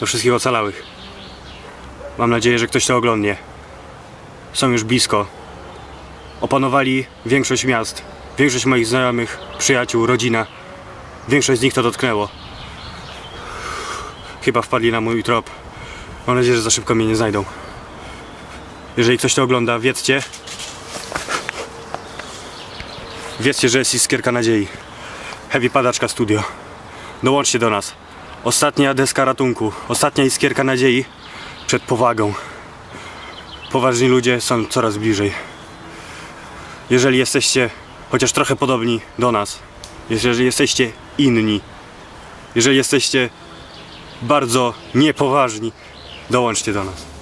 Do wszystkich ocalałych. Mam nadzieję, że ktoś to oglądnie. Są już blisko. Opanowali większość miast, większość moich znajomych, przyjaciół, rodzina. Większość z nich to dotknęło. Chyba wpadli na mój trop. Mam nadzieję, że za szybko mnie nie znajdą. Jeżeli ktoś to ogląda, wiedzcie. Wiedzcie, że jest iskierka nadziei. Heavy Padaczka Studio. Dołączcie do nas. Ostatnia deska ratunku. Ostatnia iskierka nadziei przed powagą. Poważni ludzie są coraz bliżej. Jeżeli jesteście chociaż trochę podobni do nas, jeżeli jesteście inni, jeżeli jesteście bardzo niepoważni, dołączcie do nas.